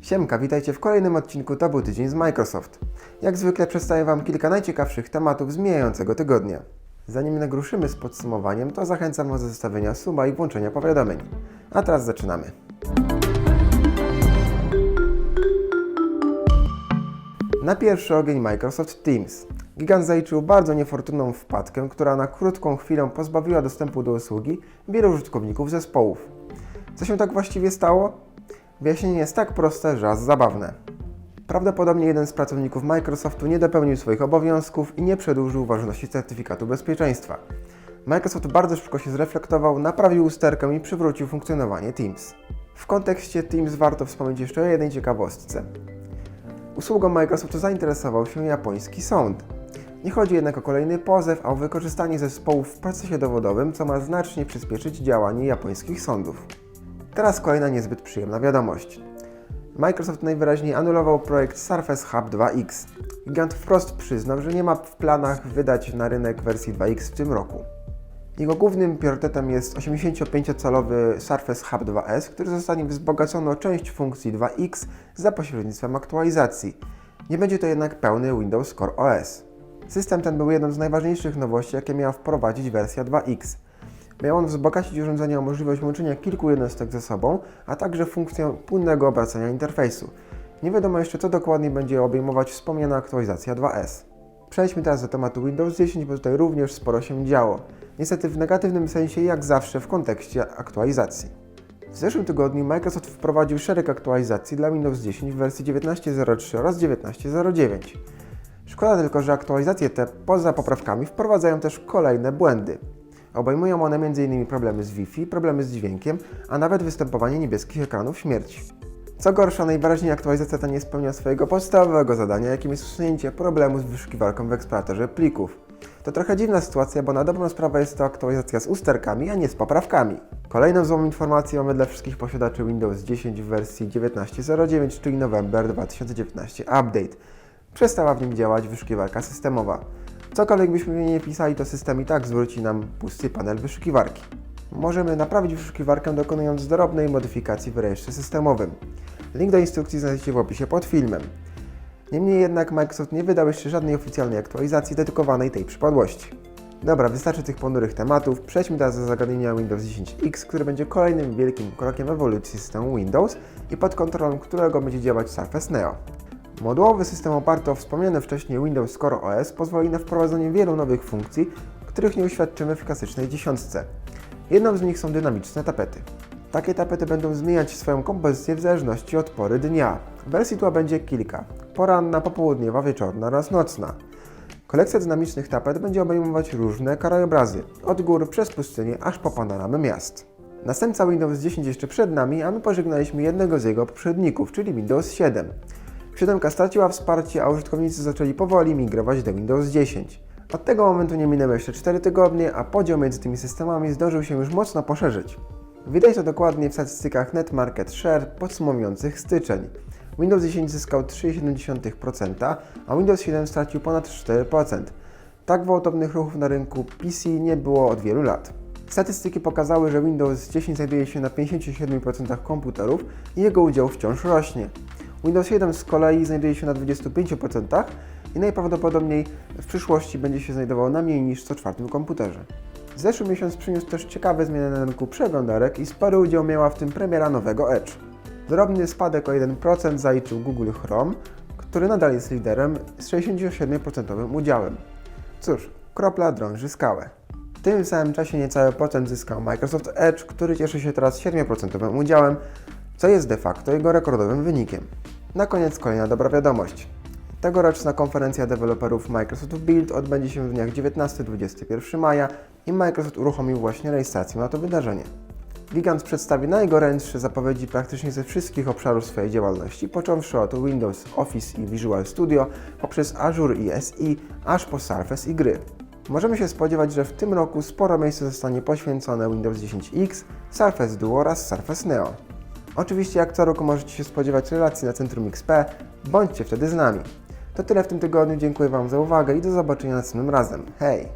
Siemka, witajcie w kolejnym odcinku To był tydzień z Microsoft. Jak zwykle przedstawię Wam kilka najciekawszych tematów z mijającego tygodnia. Zanim nagruszymy z podsumowaniem, to zachęcam do zostawienia suba i włączenia powiadomień. A teraz zaczynamy. Na pierwszy ogień Microsoft Teams. Gigant zaliczył bardzo niefortunną wpadkę, która na krótką chwilę pozbawiła dostępu do usługi wielu użytkowników zespołów. Co się tak właściwie stało? Wyjaśnienie jest tak proste, że aż zabawne. Prawdopodobnie jeden z pracowników Microsoftu nie dopełnił swoich obowiązków i nie przedłużył ważności certyfikatu bezpieczeństwa. Microsoft bardzo szybko się zreflektował, naprawił usterkę i przywrócił funkcjonowanie Teams. W kontekście Teams warto wspomnieć jeszcze o jednej ciekawostce. Usługą Microsoftu zainteresował się japoński sąd. Nie chodzi jednak o kolejny pozew, a o wykorzystanie zespołów w procesie dowodowym, co ma znacznie przyspieszyć działanie japońskich sądów. Teraz kolejna niezbyt przyjemna wiadomość. Microsoft najwyraźniej anulował projekt Surface Hub 2X. Gigant wprost przyznał, że nie ma w planach wydać na rynek wersji 2X w tym roku. Jego głównym priorytetem jest 85-calowy Surface Hub 2S, który zostanie wzbogacony o część funkcji 2X za pośrednictwem aktualizacji. Nie będzie to jednak pełny Windows Core OS. System ten był jedną z najważniejszych nowości, jakie miała wprowadzić wersja 2X. Miał on wzbogacić urządzenie o możliwość łączenia kilku jednostek ze sobą, a także funkcję płynnego obracania interfejsu. Nie wiadomo jeszcze, co dokładnie będzie obejmować wspomniana aktualizacja 2S. Przejdźmy teraz do tematu Windows 10, bo tutaj również sporo się działo. Niestety w negatywnym sensie, jak zawsze w kontekście aktualizacji. W zeszłym tygodniu Microsoft wprowadził szereg aktualizacji dla Windows 10 w wersji 19.03 oraz 19.09. Szkoda tylko, że aktualizacje te, poza poprawkami, wprowadzają też kolejne błędy. Obejmują one m.in. problemy z Wi-Fi, problemy z dźwiękiem, a nawet występowanie niebieskich ekranów śmierci. Co gorsza, najwyraźniej aktualizacja ta nie spełnia swojego podstawowego zadania, jakim jest usunięcie problemu z wyszukiwarką w eksploratorze plików. To trochę dziwna sytuacja, bo na dobrą sprawę jest to aktualizacja z usterkami, a nie z poprawkami. Kolejną złą informacją mamy dla wszystkich posiadaczy Windows 10 w wersji 19.09, czyli November 2019 Update. Przestała w nim działać wyszukiwarka systemowa. Cokolwiek byśmy nie pisali, to system i tak zwróci nam pusty panel wyszukiwarki. Możemy naprawić wyszukiwarkę dokonując drobnej modyfikacji w rejestrze systemowym. Link do instrukcji znajdziecie w opisie pod filmem. Niemniej jednak Microsoft nie wydał jeszcze żadnej oficjalnej aktualizacji dedykowanej tej przypadłości. Dobra, wystarczy tych ponurych tematów. Przejdźmy teraz do zagadnienia Windows 10X, który będzie kolejnym wielkim krokiem ewolucji systemu Windows i pod kontrolą którego będzie działać Surface Neo. Modułowy system oparty o wspomniane wcześniej Windows Core OS pozwoli na wprowadzenie wielu nowych funkcji, których nie uświadczymy w klasycznej dziesiątce. Jedną z nich są dynamiczne tapety. Takie tapety będą zmieniać swoją kompozycję w zależności od pory dnia. Wersji tu będzie kilka. Poranna, popołudniowa, wieczorna oraz nocna. Kolekcja dynamicznych tapet będzie obejmować różne krajobrazy, od gór przez pustynię aż po panoramy miast. Następca Windows 10 jeszcze przed nami, a my pożegnaliśmy jednego z jego poprzedników, czyli Windows 7. 7 straciła wsparcie, a użytkownicy zaczęli powoli migrować do Windows 10. Od tego momentu nie minęły jeszcze 4 tygodnie, a podział między tymi systemami zdążył się już mocno poszerzyć. Widać to dokładnie w statystykach Net Market Share podsumowujących styczeń. Windows 10 zyskał 3,7%, a Windows 7 stracił ponad 4%. Tak gwałtownych ruchów na rynku PC nie było od wielu lat. Statystyki pokazały, że Windows 10 znajduje się na 57% komputerów i jego udział wciąż rośnie. Windows 7 z kolei znajduje się na 25% i najprawdopodobniej w przyszłości będzie się znajdował na mniej niż co czwartym komputerze. Zeszły miesiąc przyniósł też ciekawe zmiany na rynku przeglądarek i spory udział miała w tym premiera nowego Edge. Drobny spadek o 1% zaliczył Google Chrome, który nadal jest liderem z 67% udziałem. Cóż, kropla drąży skałę. W tym samym czasie niecały procent zyskał Microsoft Edge, który cieszy się teraz 7% udziałem, co jest de facto jego rekordowym wynikiem. Na koniec kolejna dobra wiadomość. Tegoroczna konferencja deweloperów Microsoft Build odbędzie się w dniach 19-21 maja i Microsoft uruchomił właśnie rejestrację na to wydarzenie. Gigant przedstawi najgorętsze zapowiedzi praktycznie ze wszystkich obszarów swojej działalności, począwszy od Windows, Office i Visual Studio, poprzez Azure i SE, aż po Surface i gry. Możemy się spodziewać, że w tym roku sporo miejsca zostanie poświęcone Windows 10X, Surface Duo oraz Surface Neo. Oczywiście jak co roku możecie się spodziewać relacji na Centrum XP, bądźcie wtedy z nami. To tyle w tym tygodniu, dziękuję Wam za uwagę i do zobaczenia następnym razem. Hej!